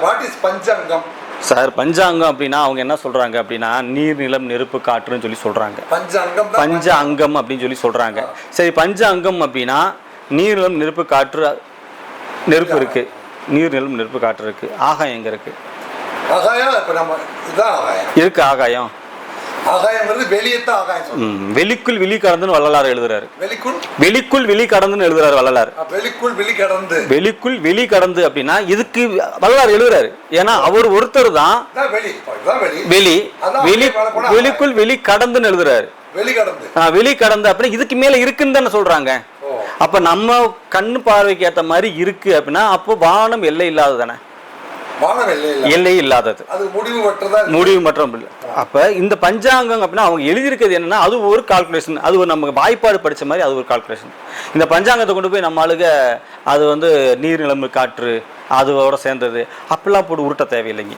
What is panchangam sir பஞ்சாங்கம் அப்படின்னா அவங்க என்ன சொல்றாங்க அப்படின்னா நீர் நிலம் நெருப்பு காற்றுன்னு சொல்லி சொல்றாங்க. பஞ்சாங்கம் பஞ்ச அங்கம் அப்படின்னு சொல்லி சொல்றாங்க. சரி பஞ்ச அங்கம் அப்படின்னா நீர் நிலம் நெருப்பு காற்று நெருப்பு இருக்கு. நீர் நிலம் நெருப்பு காற்று இருக்கு. ஆகாயம் எங்க இருக்கு? ஆகாயம் இப்ப நம்ம இதுதான் ஆகாயம். இருக்கு ஆகாயம். வெளியே தான் ஆகாயம் வெளிக்குள் வெளி கடந்துன்னு வள்ளலார் எழுதுறாரு. வெளிக்குள்? வெளிக்குள் வெளி கடந்துன்னு எழுதுறாரு வள்ளலார். வெளிக்குள் வெளி கடந்து. வெளிக்குள் வெளி கடந்து அப்படின்னா இதுக்கு வள்ளலார் எழுதுறாரு. ஏன்னா அவர் ஒருத்தர் தான் வெளி. வெளி. வெளிக்குள் வெளி கடந்துன்னு எழுதுறாரு. வெளி கடந்து. அப்படின்னா இதுக்கு மேல இருக்குன்னு தானே சொல்றாங்க. அப்ப நம்ம கண்ணு பார்வைக்கு ஏத்த மாதிரி இருக்கு அப்படின்னா அப்போ வானம் எல்லை இல்லாதது தானே. எல்லை இல்லாதது. முடிவு மற்றும் அப்ப இந்த பஞ்சாங்கம் அப்படின்னா அவங்க எழுதியிருக்கிறது என்னன்னா அது ஒரு கால்குலேஷன் அது ஒரு நமக்கு வாய்ப்பாடு படிச்ச மாதிரி அது ஒரு கால்குலேஷன் இந்த பஞ்சாங்கத்தை கொண்டு போய் நம்ம ஆளுக அது வந்து நீர் நிலம்பு காற்று அதோட சேர்ந்தது. அப்படிலாம் போட்டு உருட்ட தேவையில்லைங்க.